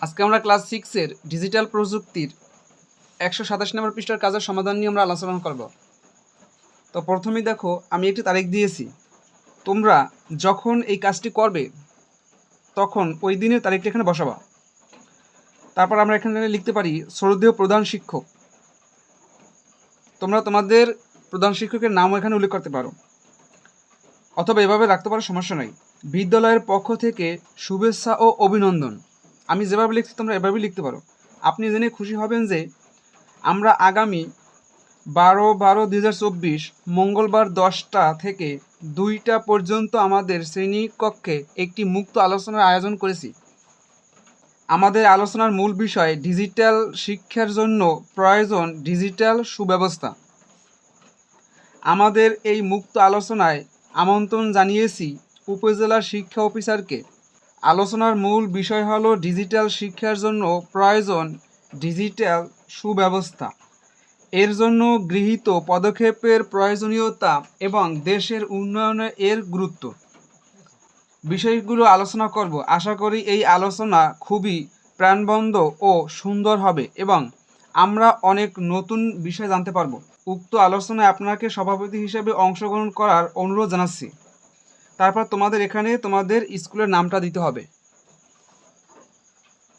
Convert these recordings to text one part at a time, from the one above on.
আজকে আমরা ক্লাস সিক্সের ডিজিটাল প্রযুক্তির একশো সাতাশ নম্বর পৃষ্ঠার কাজের সমাধান নিয়ে আমরা আলোচনা করব। তো প্রথমেই দেখো, আমি একটি তারিখ দিয়েছি। তোমরা যখন এই কাজটি করবে, তখন ওই দিনের তারিখটা এখানে বসাবা। তারপর আমরা এখানে লিখতে পারি, শ্রদ্ধেয় প্রধান শিক্ষক। তোমরা তোমাদের প্রধান শিক্ষকের নামও এখানে উল্লেখ করতে পারো। অথবা এভাবে রাখতে পারো, সমস্যা নাই। বিদ্যালয়ের পক্ষ থেকে শুভেচ্ছা ও অভিনন্দন। আমি যেভাবে লিখছি, তোমরা এভাবেই লিখতে পারো। আপনি জেনে খুশি হবেন যে আমরা আগামী বারো বারো দুই হাজার চব্বিশ মঙ্গলবার দশটা থেকে দুইটা পর্যন্ত আমাদের শ্রেণীকক্ষে একটি মুক্ত আলোচনার আয়োজন করেছি। আমাদের আলোচনার মূল বিষয় ডিজিটাল শিক্ষার জন্য প্রয়োজন ডিজিটাল সুব্যবস্থা। আমাদের এই মুক্ত আলোচনায় আমন্ত্রণ জানিয়েছি উপজেলা শিক্ষা অফিসারকে। আলোচনার মূল বিষয় হল ডিজিটাল শিক্ষার জন্য প্রয়োজন ডিজিটাল সুব্যবস্থা। এর জন্য গৃহীত পদক্ষেপের প্রয়োজনীয়তা এবং দেশের উন্নয়নে এর গুরুত্ব। বিষয়গুলো আলোচনা করব। আশা করি এই আলোচনা খুবই প্রাণবন্ধ ও সুন্দর হবে এবং আমরা অনেক নতুন বিষয় জানতে পারব। উক্ত আলোচনায় আপনাকে সভাপতি হিসেবে অংশগ্রহণ করার অনুরোধ জানাচ্ছি। তারপর তোমাদের এখানে তোমাদের স্কুলের নামটা দিতে হবে।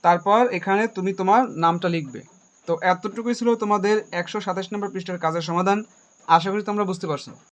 তারপর এখানে তুমি তোমার নামটা লিখবে। তো এতটুকুই ছিল তোমাদের একশো সাতাশ নম্বর পৃষ্ঠার কাজের সমাধান। আশা করি তোমরা বুঝতে পারছ।